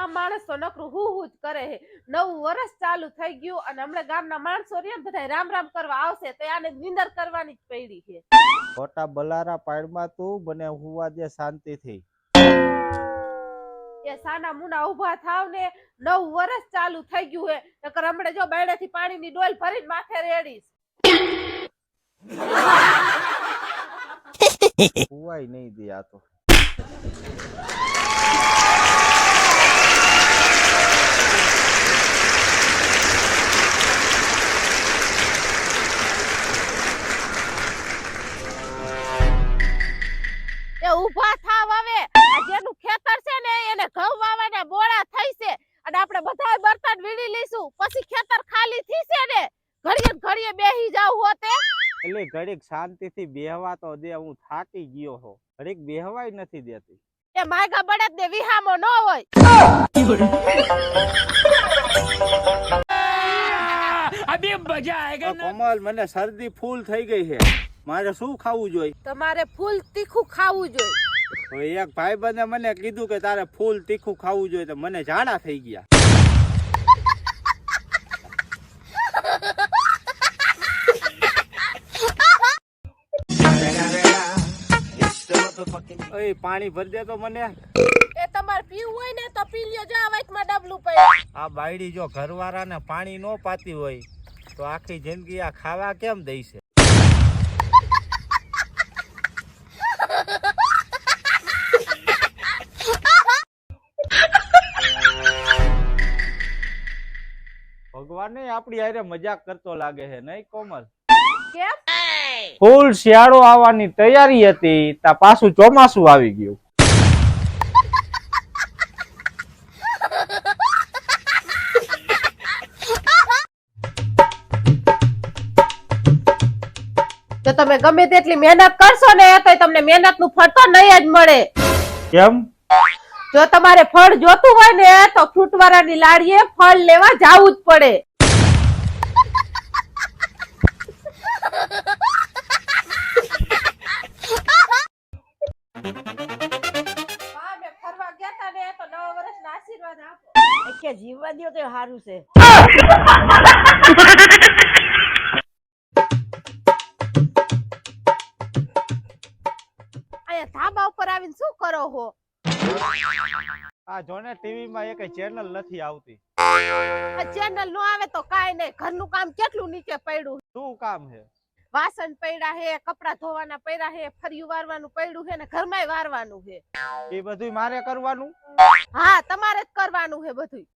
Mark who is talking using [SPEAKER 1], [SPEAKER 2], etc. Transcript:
[SPEAKER 1] આ માણસો નકરું હું હું જ કરે છે. નવું વર્ષ ચાલુ થઈ ગયું અને હમણાં ગામના માણસો રે બધા રામ રામ કરવા આવશે તો આને નિંદર કરવાની જ પડી છે.
[SPEAKER 2] ખોટા બલારા પાડમાં તું બને હુવા દે શાંતિથી
[SPEAKER 1] એ સાના મુના ઊભા થાવ ને નવ વર્ષ ચાલુ થઈ ગયું હે નકર હમણાં જો બાયડાથી પાણીની ડોલ ભરીને માથે રેડીશ.
[SPEAKER 2] હુવાય નહીં દે આ તો.
[SPEAKER 1] ઊભા થાવ આવે જેનું ખેતર છે ને એને ઘઉં વાવાના બોળા થઈ અને આપણે બધા બર્તન વીણી લઈશું. પછી ખેતર ખાલી થી ને ઘડીએ ઘડીએ બેહી જાવ હોતે
[SPEAKER 2] એટલે ઘડીક શાંતિથી બેહવા તો દે હું થાકી ગયો હો. ઘડીક બેહવાય નથી દેતી.
[SPEAKER 1] એ માયગા બળદ ને વિહામો ન હોય.
[SPEAKER 3] અબે મજા
[SPEAKER 2] આયગા કોમલ મને શરદી ફૂલ થઈ ગઈ છે. મારે શું ખાવું જોઈએ?
[SPEAKER 1] તમારે ફૂલ તીખું ખાવું જોઈએ.
[SPEAKER 2] એક એક ભાઈબંધે મને કીધું કે તારે ફૂલ તીખું ખાવું જોઈએ તો મને ઝાડા થઈ ગયા. ઓય પાણી ભરી દે તો મને.
[SPEAKER 1] એ તમારે પીવું હોય ને તો પી લ્યો જો આ વાઈટમાં ડબલું પડે
[SPEAKER 2] આ બાયડી જો ઘરવાળાને પાણી નો પાતી હોય તો આખી જિંદગી આ ખાવા કેમ દઈશે ભગવાને આપડી હારે મજાક કરતો લાગે છે નહીં કોમલ?
[SPEAKER 1] કેમ?
[SPEAKER 2] ફૂલ શિયાળો આવવાની તૈયારી હતી તા પાછું ચોમાસું આવી ગયું.
[SPEAKER 1] તો તમે ગમે તેટલી મહેનત કરશો ને તો તમને મહેનતનું ફળ તો નહીં જ મળે.
[SPEAKER 2] કેમ?
[SPEAKER 1] જો તમારે ફળ જોતું હોય ને તો ફ્રૂટવાળાની લાડીએ ફળ લેવા જાવું જ પડે. આશીર્વાદ આપો.
[SPEAKER 4] કે જીવવા દો તો સારું છે.
[SPEAKER 1] અહીંયા ધાબા ઉપર આવીને શું કરો હો?
[SPEAKER 2] આ જોને ટીવી માં એક ચેનલ નથી આવતી.
[SPEAKER 1] આ ચેનલ નો આવે તો કાંઈ નહીં. ઘરનું કામ કેટલું નીચે પડ્યું?
[SPEAKER 2] શું કામ છે?
[SPEAKER 1] વાસણ પડ્યા હે કપડા ધોવાના પડ્યા હે ફર્યું વારવાનું પડ્યું હે ને ઘરમાંય વારવાનું હે.
[SPEAKER 2] એ બધું મારે કરવાનું?
[SPEAKER 1] હા તમારે જ કરવાનું હે બધું